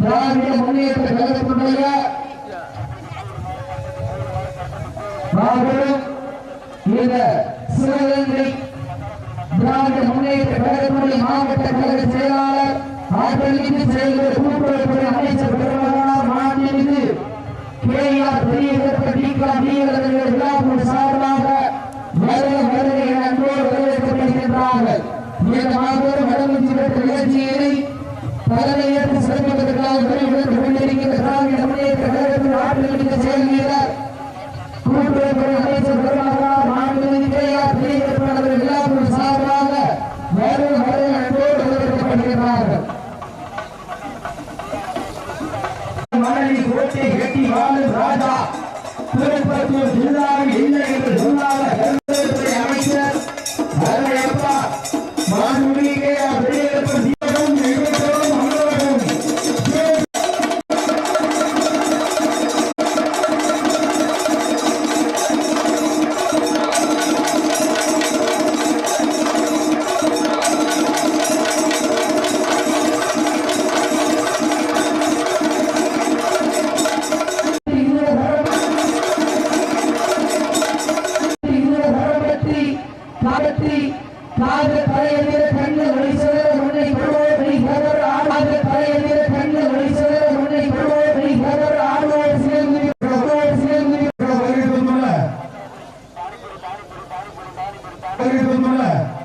திராவிட முன்னேற்ற கழகத்தினுடைய மாபெரும் இந்த சிவகங்கை திராவிட முன்னேற்ற கழகத்தினுடைய மாவட்ட கழக செயலாளர் ஆற்றலிக்கு செயல்கிற கூட்டுறவுத்துறை அமைச்சர் பெருமகனார் மாண்புமிகு கே ஆர் பெரியகத்த டி கா டி சார்பாக வருக வருக என அன்போடு வரவேற்கப்படுகின்றார்கள் இந்த மாபெரும் வடமஞ்சி பெற்ற நிகழ்ச்சியினை தலைமையேற்று சிறப்பிப்பதற்காக விரைவில் கொண்டிருக்கின்ற திராவிட முன்னேற்ற கழகத்தின் ஆற்றலிக்கு செயல்கிறார் கூட்டுறவுத்துறை அமைச்சர் பெருமகனார் மாண்புமிகு கே ஆர் பெரியகத்த அவர்கள் விழாக்குழு சார்பாக வருக வருக அன்போடு வரவேற்கப்படுகிறார்கள் மணலி கோட்டை கட்டி வாழும் ராஜா திருப்பத்தூர் ஜில்லாவில் இல்லை என்று இதோ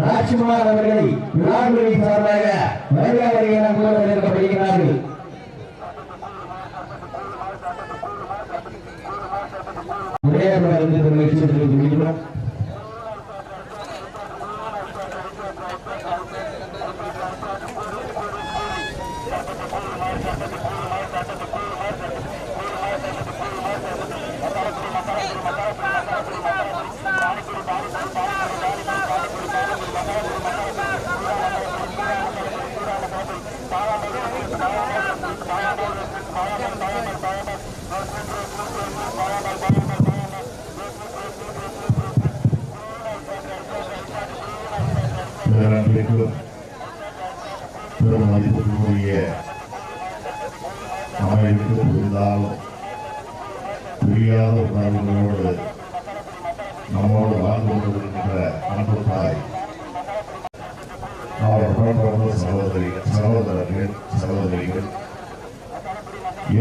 ராஜ்குமார் அவர்களை விழாவினை சார்பாக வருக வருகை என கூற வரவேற்கப்படுகிறார்கள் உரையாடல் இருந்து நிகழ்ச்சி முடிக்கிறோம் பேரன்பிற்கும் பெரும் மதிப்புக்குரிய அமைப்பு இருந்தாலும் புரியாத உணர்வுகளோடு நம்மோடு வாழ்ந்து கொண்டிருக்கின்ற அன்பு தாய் அவர் உடன்பிறந்த சகோதரிகள் சகோதரர்கள் சகோதரிகள்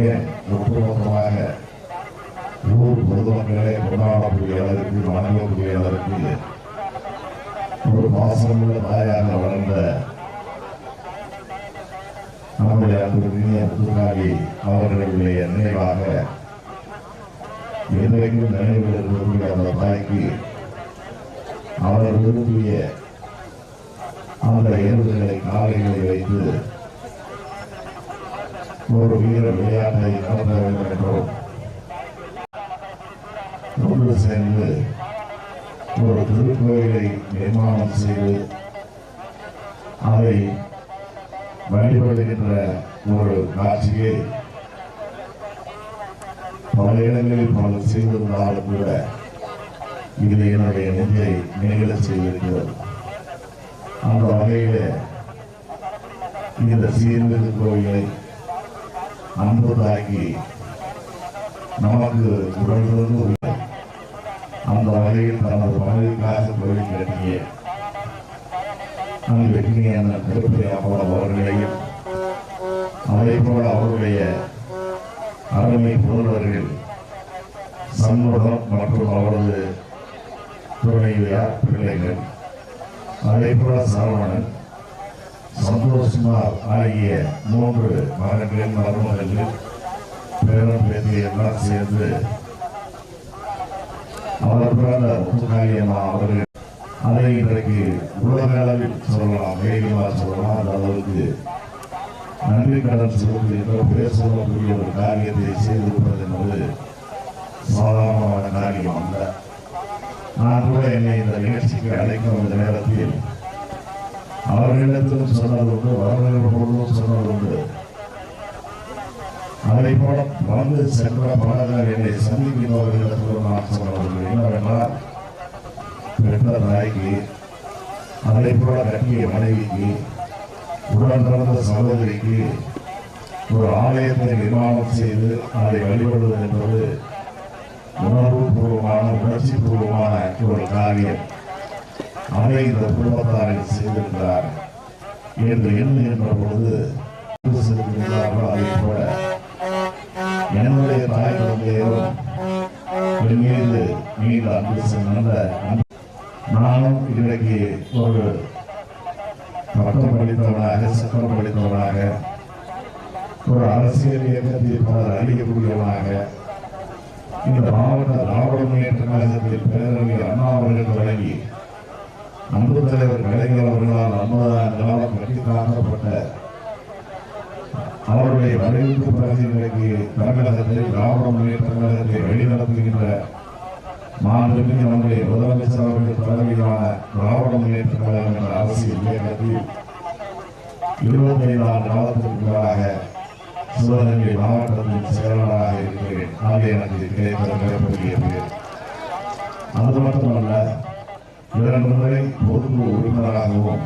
ஏன் ஒட்டுமொத்தமாக ஊர் பொதுமக்களை கொண்டாடக்கூடிய அளவிற்கு வணங்கக்கூடிய அளவிற்கு ஒரு பாசனமுள்ள தாயாக வளர்ந்த நம்முடைய அன்பு புதுகாரி அவர்களுடைய நினைவாக என்றைக்கும் நினைவில் இருக்கக்கூடிய அந்த தாய்க்கு அவர் விரும்பிய அந்த எருதுகளை காலைகளை வைத்து ஒரு வீர விளையாட்டை நடத்த வேண்டும் என்றும் ஒன்று சேர்ந்து ஒரு திருக்கோயிலை நிர்மாணம் செய்து அதை வழிபடுகின்ற ஒரு காட்சியை பல இடங்களில் பலர் செய்திருந்தாலும் கூட இது என்னுடைய நெஞ்சை நிகழச் செய்திருக்கிறது. அந்த வகையில் இந்த சீர்மிகு கோயிலை அன்பு தாக்கி நமக்கு உடலிருந்து அந்த வகையில் தனது மனைவிக்காக கோயில் கட்டிய அங்கு வெற்றியான திருப்பதி அம்மாள் அவர்களையும் அதே போல அவருடைய அருமை புதல்வர்கள் சண்முகம் மற்றும் அவரது துணைவியார் பிள்ளைகள் அதே போல சரவணன் சந்தோஷ்குமார் ஆகிய மூன்று மகன்களின் மருமகர்கள் பேரன் பேத்தி எல்லாம் சேர்ந்து அவர் பிறந்த முத்துக்காளியம்மா அவர்கள் அதை இன்றைக்கு உலக அளவில் சொல்லலாம் வேகமாக சொல்லலாம். அந்த அளவுக்கு நன்றி கடன் செலுத்தி பேர் சொல்லக்கூடிய ஒரு காரியத்தை செய்திருப்பது என்பது சாதாரணமான காரியம் அல்ல. நான் கூட என்னை இந்த நிகழ்ச்சிக்கு அழைக்கும் இந்த நேரத்தில் அவர்களிடத்திலும் சொன்னதுண்டு அவர்களிடமும் சொன்னதுண்டு அதை போல வளர்ந்து சென்ற பாடகர் என்னை சந்திக்கிறவர்களிடத்திலும் நான் சொன்னதுண்டு என்னவென்றால் பெற்ற தாய்க்கு அதை போல கட்டிய மனைவிக்கு உடன் பிறந்த சகோதரிக்கு ஒரு ஆலயத்தை நிர்மாணம் செய்து அதை வழிபடுவது என்பது உணர்வுபூர்வமான உணர்ச்சி பூர்வமான ஒரு காரியம். அதை இந்த குடும்பத்தாரில் செய்திருக்கிறார் என்று எண்ணுகின்ற பொழுது செலுத்துகிறார்களோ அதை போல என்னுடைய தாய் மீது மீது அன்பு செல்ல நானும் இன்றைக்கு ஒரு பட்டம் படித்தவனாக சட்டம் படித்தவனாக ஒரு அரசியல் இயக்கத்தில் பலர் அறியக்கூடியவனாக இந்த மாவட்ட திராவிட முன்னேற்ற கழகத்தில் பேரறிஞர் அண்ணா அவர்கள் தொடங்கி அன்பு தலைவர் கலைஞர் அவர்களால் ஐம்பதாயிரம் காலம் கட்டி காக்கப்பட்ட அவருடைய வரவேற்பு பிறகு இன்றைக்கு தமிழகத்தில் திராவிட முன்னேற்ற கழகத்தை வழிநடத்துகின்ற மாண்புமிகு நம்முடைய முதலமைச்சர் அவர்கள் தலைமையிலான திராவிட முன்னேற்ற கழகம் என்ற அரசியல் இயக்கத்தில் இருபத்தி ஆண்டு காலத்திற்கு முன்பாக சிவகங்கை மாவட்டத்தின் செயலாளராக இருக்கிறேன். ஆகிய எனக்கு கிடைத்த மிகப்பெரிய அது மட்டுமல்ல இரண்டு முறை பொதுக்குழு உறுப்பினராகவும்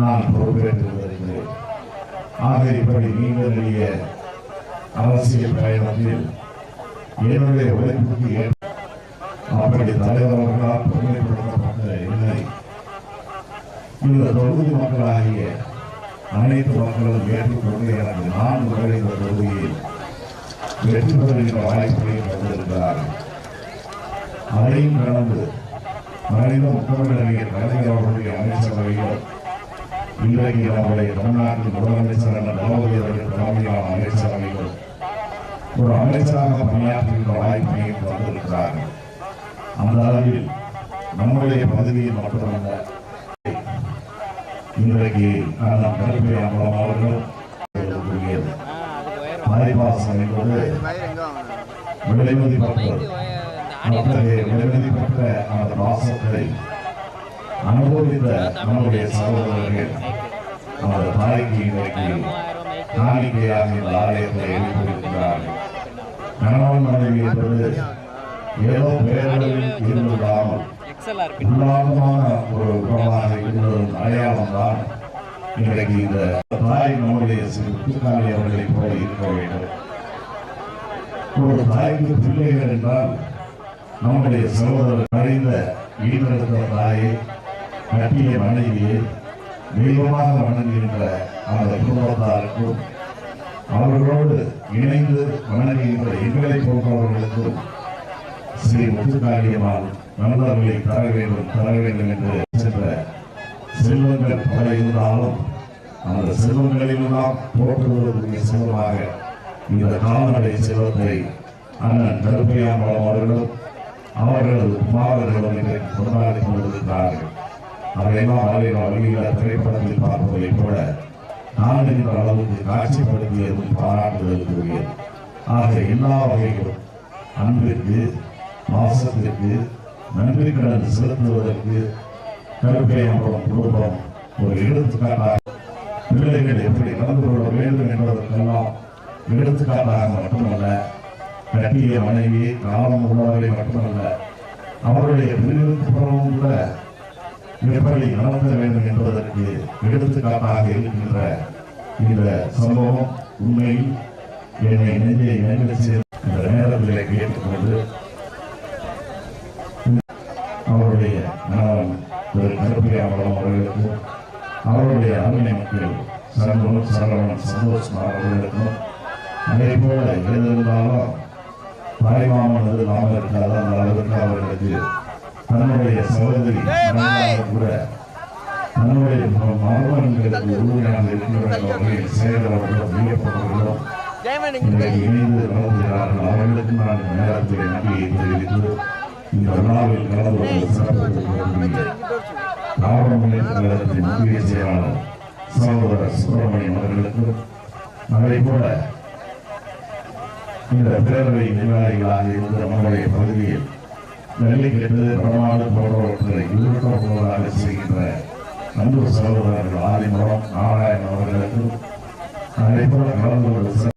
நான் பொறுப்பேற்று வருகிறேன் நீங்களுடைய அரசியல் பயணத்தில் என்னுடைய உழைப்புக்கு ஏற்ப அப்படி தலைவர் அவர்களால் பெருமைப்படுத்தப்பட்ட என்னை இந்த தொகுதி மக்களாகிய அனைத்து மக்களும் ஏற்றுக்கொண்டு எனக்கு நான்கு முறை இந்த தொகுதியில் வெற்றி பெறுகின்ற வாய்ப்புகளை தந்திருக்கிறார்கள் அதையும் கடந்து மனித முத்தமிழறிஞர் கலைஞர் அவர்களுடைய அமைச்சரவையில் இன்றைக்கு நம்முடைய தமிழ்நாட்டில் முதலமைச்சர் என்ற தளபதி அவர்கள் தலைமையிலான அமைச்சரவையில் ஒரு அமைச்சராக பணியாற்றுகின்ற வாய்ப்பை தந்திருக்கிறார்கள் அந்த அளவில் நம்முடைய பதவியில் மட்டுமல்ல இன்றைக்கு நான் கருப்பை அம்பலம் அவர்கள் கூறியது. மாரிபாசம் என்பது விலைமதிப்பற்ற பற்றது அத்தகைய விலைமதி பெற்ற அந்த பாசத்தை அனுபவித்த நம்முடைய சகோதரர்கள் நமது தாய்க்கு இன்றைக்கு காணிக்கையாக இந்த ஆலயத்தை எழுப்பியிருக்கிறார்கள் கணவன் மனைவி என்பது ஏதோ பேரளவில் இருந்துவிடாமல் உள்ளார்ந்தமான ஒரு உறவாக இருந்ததன் அடையாளம் தான் இன்றைக்கு இந்த தாய் நம்முடைய சிறு முத்துக்காளி அவர்களைப் போல இருக்க வேண்டும். ஒரு தாய்க்கு பிள்ளைகள் என்றால் நம்முடைய சகோதரர் அறிந்த ஈடுபடுத்த தாயை கட்டிய மனைவியை தெய்வமாக வணங்குகின்ற அந்த குடும்பத்தாருக்கும் அவர்களோடு இணைந்து வணங்குகின்ற எங்களை போன்றவர்களுக்கும் ஸ்ரீ முத்துக்காளியம்மாள் நல்லவர்களை தர வேண்டும் தர வேண்டும் என்று சென்ற செல்வங்கள் பல இருந்தாலும் அந்த செல்வங்களிலெல்லாம் போற்றுவதற்கு செல்வமாக இந்த கால்நடை செல்வத்தை அண்ணன் கருப்பையாம்பலம் அவர்களும் அவர்களது குமாரர்களும் இன்றைக்கு கொண்டாடி கொண்டிருக்கிறார்கள். அதையெல்லாம் அவர்கள் வழியில் திரைப்படத்தில் பார்ப்பதைப் போல நாடுகின்ற அளவுக்கு காட்சிப்படுத்தியதும் பாராட்டுதலுக்குரியது ஆக எல்லா வகைகளும் அன்பிற்கு பாசத்திற்கு நன்றி கடன் செலுத்துவதற்கு கருப்பையம்பலம் குடும்பம் ஒரு எடுத்துக்காட்டாக பிள்ளைகள் எப்படி நடந்து கொள்ள வேண்டும் என்பதற்கெல்லாம் எடுத்துக்காட்டாக மட்டுமல்ல கட்டிய மனைவி காலம் உள்ளவர்களை மட்டுமல்ல அவருடைய பிரிவிற்கு புறமும் கூட எப்படி நடத்த வேண்டும் என்பதற்கு எடுத்துக்காட்டாக இருக்கின்ற இந்த சம்பவம் உண்மையில் என்னை நெஞ்சை நெஞ்சு இந்த நேரத்தில் கேட்டுக்கொண்டு அவருடைய நலம் திரு கருப்பிரி கருப்பையாமலம் அவர்களுக்கு அவருடைய அருமை மக்கள் சரவணன் சரவணன் சந்தோஷ்குமார் அவர்களுக்கும் அதே போல எது இருந்தாலும் தாய்மாமன் எது நாம இருக்காத அந்த அளவுக்கு அவர்களுக்கு தன்னுடைய சகோதரி கூட தன்னுடைய மருமகன்களுக்கு உறுதியாக இருக்கின்ற வகையில் செயல்பவர்களும் வியப்பவர்களும் இன்றைக்கு இணைந்து நடத்துகிறார்கள் அவர்களுக்கு நான் இந்த நேரத்தில் நன்றியை தெரிவித்து இந்த விழாவில் கலந்து கொண்டு திராவிட முன்னேற்ற கழகத்தின் முக்கிய செயலாளர் சகோதரர் சுப்பிரமணியம் அவர்களுக்கு அதே போல இந்த பேரவை நிர்வாகிகளாக இருந்த நம்முடைய பகுதியில் நெல்லிக்கட்டு படமாடு போன்றவற்றை ஈடுபடுவதாக செய்கின்ற அன்பு சகோதரர்கள் ஆதிமரம் நாராயணன் அவர்களுக்கும் அதே கலந்து கொண்டு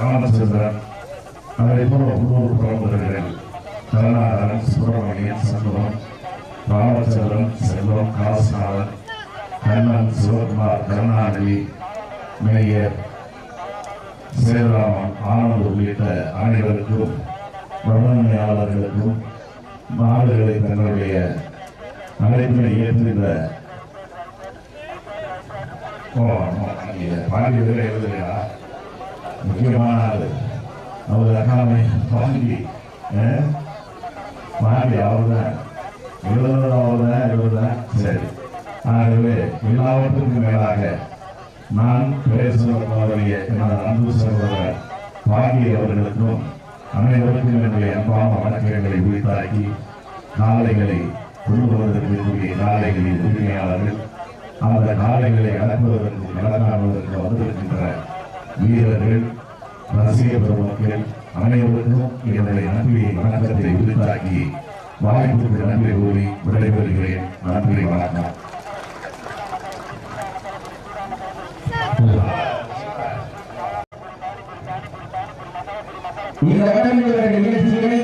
ராமச்சந்திரன் அதே உள்ளூர் பிரமுகர்கள் கருணாகரன் சுப்பிரமணியன் செல்வம் ராமச்சந்திரன் செல்வம் காசுநாதன் கண்ணன் சிவகுமார் கருணாநிதி மேயர் சேதுராமன் ஆனந்த் உள்ளிட்ட அனைவருக்கும் வர்ணனையாளர்களுக்கும் மாணவர்களை தங்களுடைய அழைப்பினை ஏற்றுகின்ற ஓ பாண்டி வேற எழுதுலையா முக்கியமான ஆள். அவர் அகாமை பாண்டி அஹ், பாண்டி அவர்தான். எழுதுறது அவர்தான் எழுதுதான் சரி. ஆகவே எல்லாவற்றுக்கும் மேலாக நான் பேசுவதற்காக எனது அன்பு சகோதரர் பாண்டி அவர்களுக்கும் அனைவருக்கும் என்னுடைய அன்பான வணக்கங்களை உரித்தாக்கி நாளைகளை கொண்டு வருவதற்குரிய நாளைகளின் உரிமையாளர்கள் அந்த நாளைகளை அடக்குவதற்கு நடக்காடுவதற்கு வந்திருக்கின்ற வீரர்கள் ரசிக பெருமக்கள் அனைவருக்கும் என்னுடைய நன்றியை வணக்கத்தை உரித்தாக்கி வாய்ப்புக்கு நன்றி கூறி விடைபெறுகிறேன். நன்றி வணக்கம். இந்த வடமிழக நிகழ்ச்சிகளை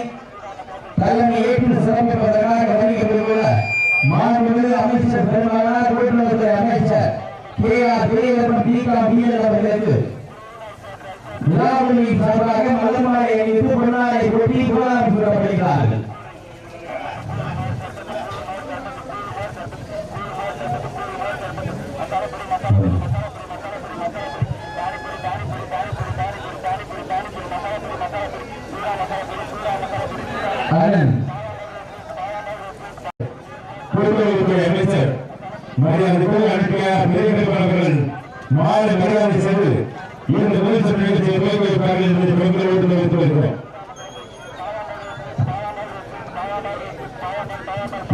தலைமை ஏற்று சிறப்பிப்பதற்காக கவனிக்கப்பட்டுள்ள மாண்புமிகு அமைச்சர் பெருமகனார் கூட்டுறவுத்துறை அமைச்சர் கே ஆர் பெரியவரம் டி கா பிஎல் அவர்களுக்கு விழாவுகளின் சார்பாக மலர்மாலை அணிவித்து பொன்னாடை கொட்டி கோலாறு கூறப்படுகிறார்கள் அண்ணன் பொதுப்பணித்துறை அமைச்சர் மரியாதைக்குரிய அனுப்பிய பெரியவர்கள் மாலை மரியாதை செய்து இந்த முதல் நிகழ்ச்சியை துவக்கி வைப்பார்கள் என்று பெருமையை வைத்து வைத்து வருகிறோம்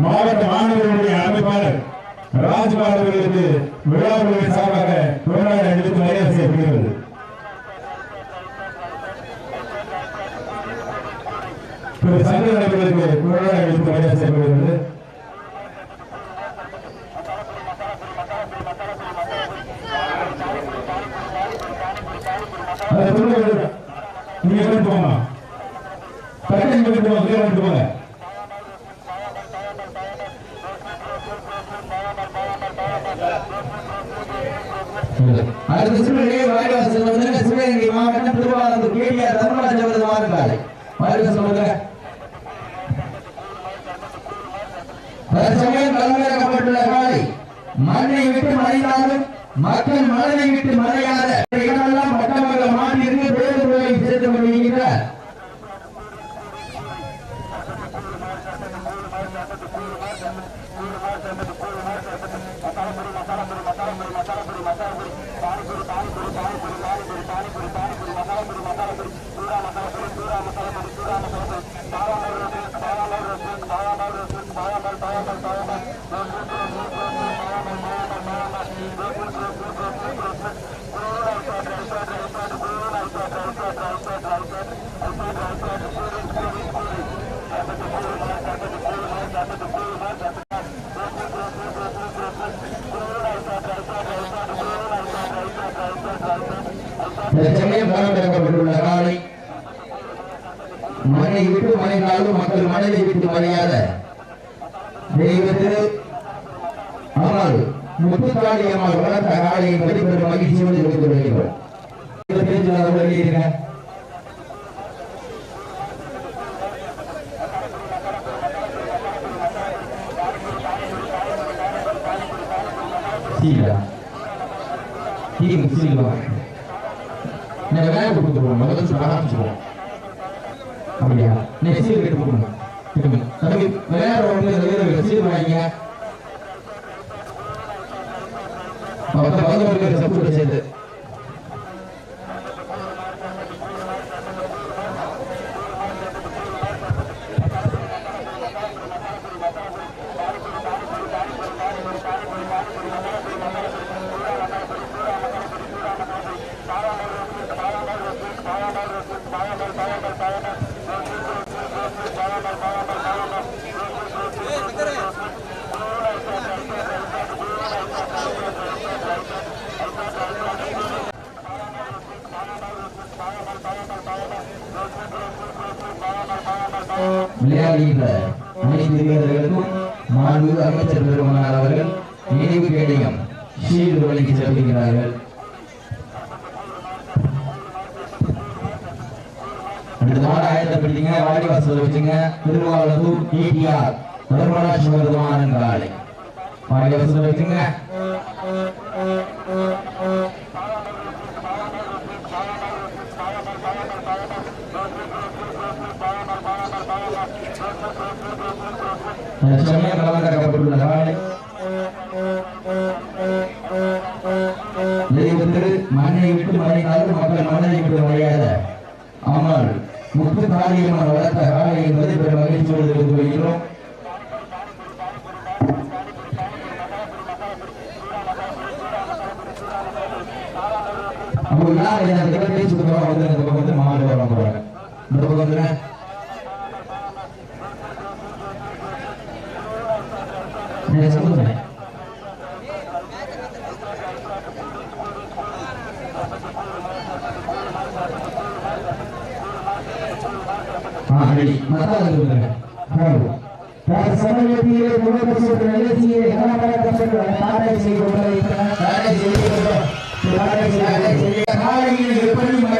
மாவட்ட மாணவர்களுடைய அமைப்பாளர் ராஜ்குமார் அவர்களுக்கு விழாவுகளின் சார்பாக கொண்டாட அளித்து மரியாதை செய்யப்படுகிறது திரு சங்கர் அவர்களுக்கு கொண்டாட அளித்து மரியாதை செய்யப்படுகிறது அதை சொல்லுங்க நீங்க கொண்டு போங்க. தட்டி கொண்டு போங்க. கீழே போங்க அடுத்த சிவகங்கை வாய்வாசல் செல்வதற்கு சிவகங்கை மாவட்டம் திருவாரூர் கேடிஆர் தர்மராஜ் அவரது வாருங்கள் வாருங்க சொல்லுங்க தற்சமயம் களமிறக்கப்பட்டுள்ள காலை மண்ணை விட்டு மறைந்தாலும் மக்கள் மனதை விட்டு மறையாத இடமெல்லாம் மட்டமல்ல மாட்டிற்கு பேருந்துகளை சேர்த்து கொண்டிருக்கிறார் Thank you. தற்சமயம் களமிறக்கப்பட்டுள்ள காலை மனை விட்டு மனைந்தாலும் மக்கள் மனதை விட்டு மறையாத தெய்வத்திரு ஆனால் முத்துக்காளி அம்மாள் வளர்த்த காலையை பெரும் மகிழ்ச்சியோடு இருந்து வருகிறோம் இந்த பேச்சு வெளியிருக்கேன் சீலா. சீல் சீல் நான் வேலை கொடுத்துருவோம் முதல்ல சொல்ல ஆரம்பிச்சிருவோம் அப்படியா? நீ சீர் கேட்டு கொடுக்கணும். தம்பி வேற ஒன்று வேற சீல் வாங்கிங்க. மொத்தம் பதினோரு பேர் சப்போர்ட் கொண்டாடுகின்ற அனைத்து வீரர்களுக்கும் மாண்பு அமைச்சர் பெருமானார் அவர்கள் நினைவு கேடயம் ஷீல்டு வழங்கி செல்கின்றார்கள். அடுத்த ஆயத்தப்படுத்திங்க வாடிவாசல் வச்சுங்க. திருவாவூர் டிடிஆர் தர்மராஜ் வருமானம் காலை வாடிவாசல் வச்சுங்க. தற்சமயம் கலந்தாக்கப்பட்டுள்ளதால் காலை. தெய்வத்திரு மண்ணை விட்டு மறைந்தாலும் மக்கள் மனதை விட்டு மறையாத. ஆனால் முத்து காரியமான வளர்த்த காலை என்பதை பெரும் மகிழ்ச்சியோடு தெரிந்து கொள்கிறோம் அவங்க யார் இந்த பக்கம் இடத்துல பேசி கொடுக்குறோம் வந்து இந்த பக்கம் வந்து மாடு வர போறாங்க இந்த பக்கம் வந்து நீங்க சொல்லுங்க ஆ ரெடி மசாலா சொல்லுங்க ஹலோ சமயத்திலே முகப்பசுக்கு நிகழ்ச்சியை கலாபரப்பட்டு தாரை செய்து கொண்டிருக்கிறார் தாரை செய்து காலையில் எப்படி மடங்கிய வீரர்கள்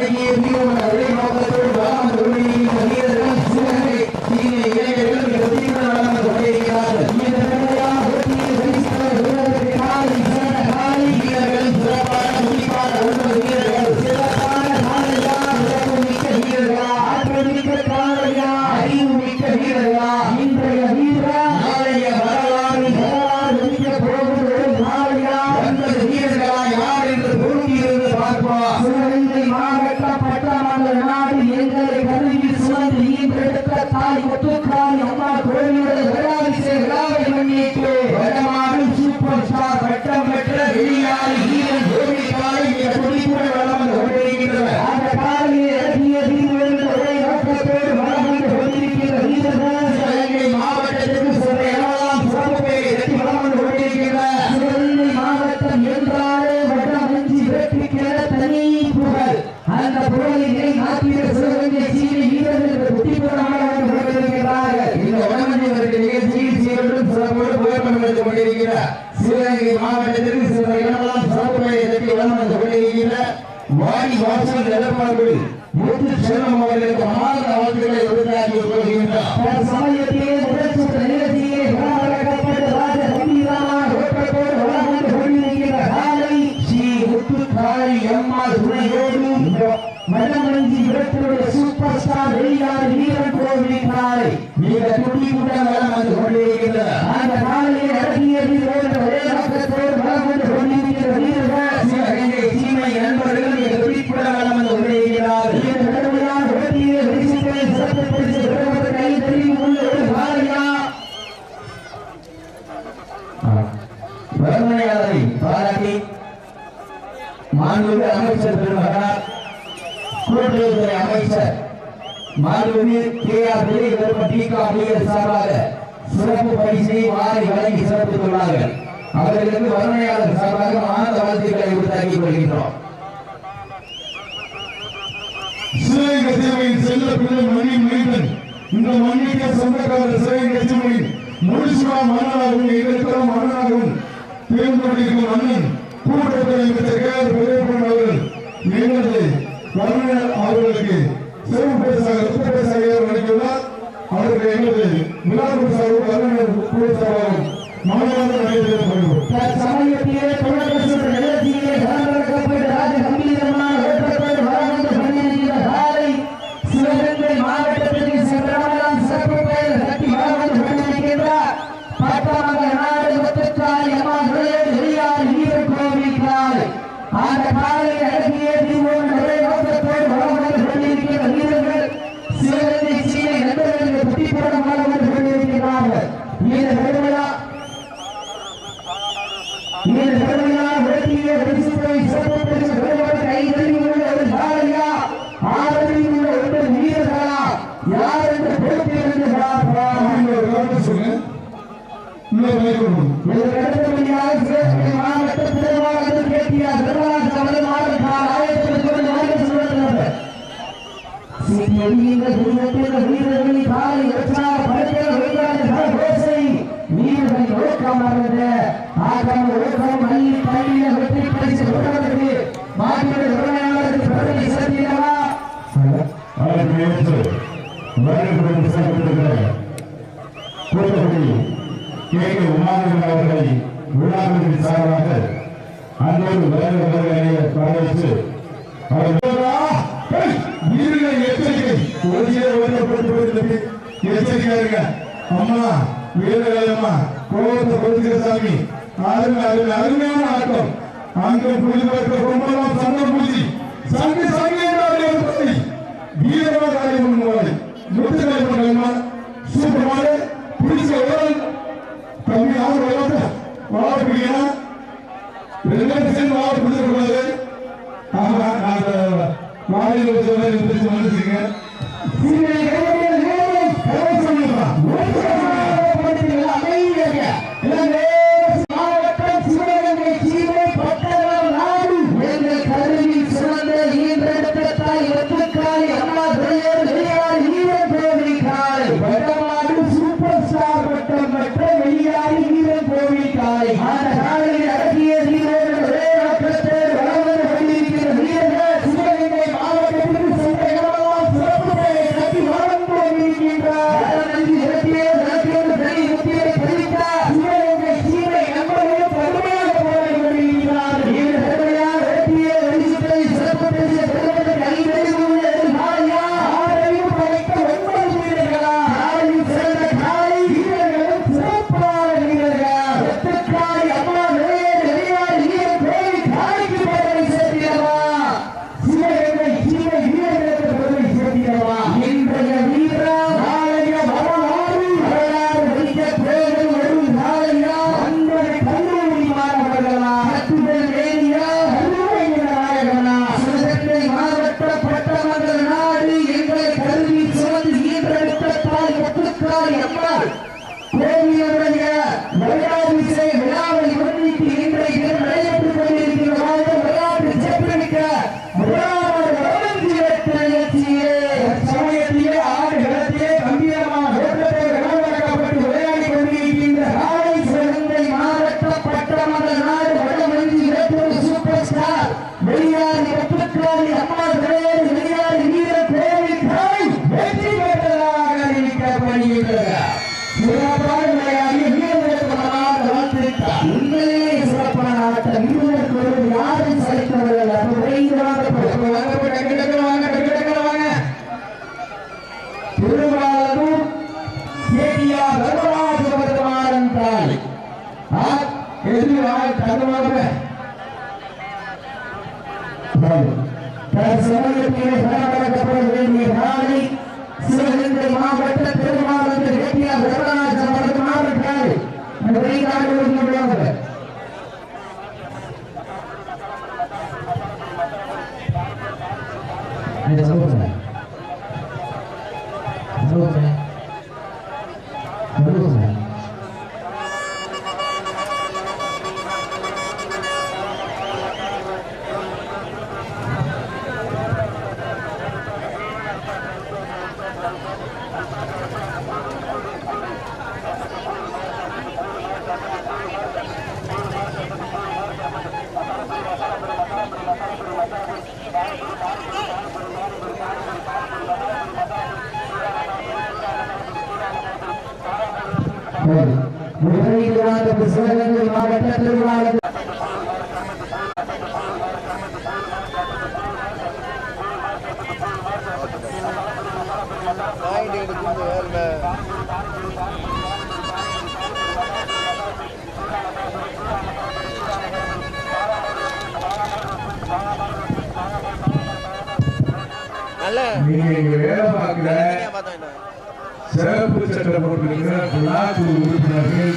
திமுக செல்ல பிள்ளை மணி மனிதன். இந்த மண்ணிற்கு சொந்தக்காரர் சிவகங்கை சேவையில் முடிசுவா மன்னனாகவும் இடத்தரம் மன்னனாகவும் தேர்ந்தெடுக்கும் மன்னன் கூட்டத்தை மிலாது சாஹிப் கருணாநிதி கூட சாஹிப் மாணவர்கள் நடைபெறுகிறது சாமானிய வீரர்களா யார் என்று பேசுகிறார்களா சொல்லு மாற்றங்கள் சேர்க்கப்பட்டிருக்கிற தூத்துக்குடி கே கே உமாநந்தன் அவர்களை விழாவின் சார்பாக அன்போடு வேறு வேறு வரவேற்று எச்சரிக்கை ஒருசியாக ஒதுக்கப்பட்டு போயிருந்தது எச்சரிக்கையா இருங்க அம்மா வீரர்களம்மா கோபத்தை கொடுக்கிற சாமி அருமை அருமை அருமையான ஆட்டம் அங்கே புரிந்து பார்க்க ரொம்ப சண்டை பூஜி சண்டை சண்டை வீரமாக காரியம் முத்துக்கலைப்பட்டா சூப்பரமாக பிடிச்ச உடல் தம்பி யாரும் விளையாட்ட விளையாட பிடிக்கணும் ரெண்டு சேர்ந்து விளையாட பிடிச்சிடக்கூடாது ஆமா நான் மாநில மனசுங்க திருமண நீங்க இங்க வேலை பார்க்கல. பார்த்தேன் சிறப்பு சட்டம் போட்டிருக்கிற பிளாக் உறுப்பினர்கள்